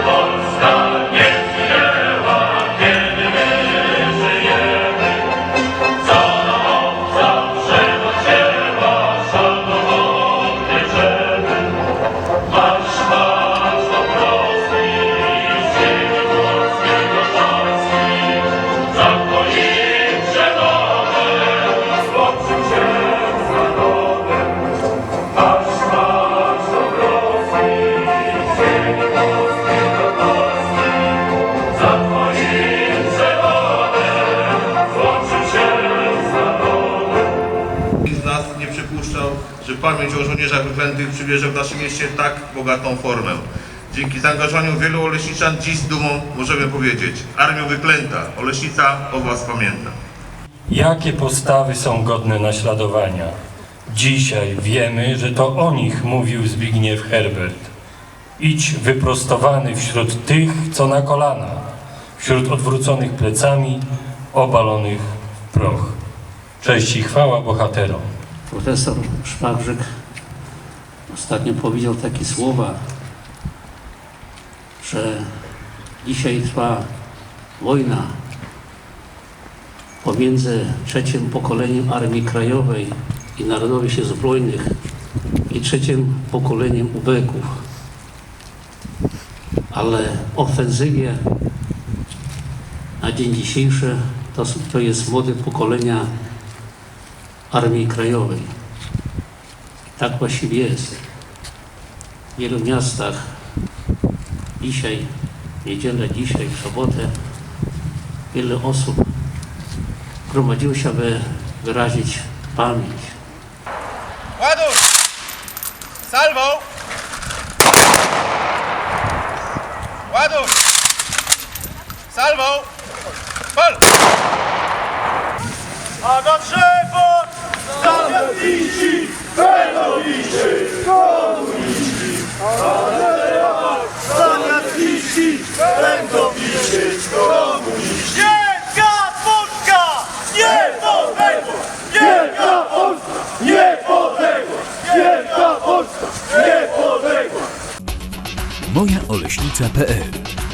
Bible. Nas nie przypuszczał, że pamięć o żołnierzach wyklętych przybierze w naszym mieście tak bogatą formę. Dzięki zaangażowaniu wielu Oleśniczan dziś z dumą możemy powiedzieć Armio Wyklęta, Oleśnica o Was pamięta. Jakie postawy są godne naśladowania? Dzisiaj wiemy, że to o nich mówił Zbigniew Herbert. Idź wyprostowany wśród tych, co na kolana, wśród odwróconych plecami, obalonych w proch. Cześć i chwała bohaterom. Profesor Szpagrzyk ostatnio powiedział takie słowa, że dzisiaj trwa wojna pomiędzy trzecim pokoleniem Armii Krajowej i Narodowych Sił Zbrojnych i trzecim pokoleniem ubeków. Ale ofensywie na dzień dzisiejszy to, to jest młode pokolenia Armii Krajowej. Tak właściwie jest. W wielu miastach dzisiaj, w niedzielę, dzisiaj, w sobotę, wiele osób gromadziło się, aby wyrazić pamięć. Ładuj! Salwą! Ładuj! Salwą! Zamiast Wielka Polska! Niepodległość! Wielka Polska! Niepodległość! Wielka Polska! Niepodległość! mojaoleśnica.pl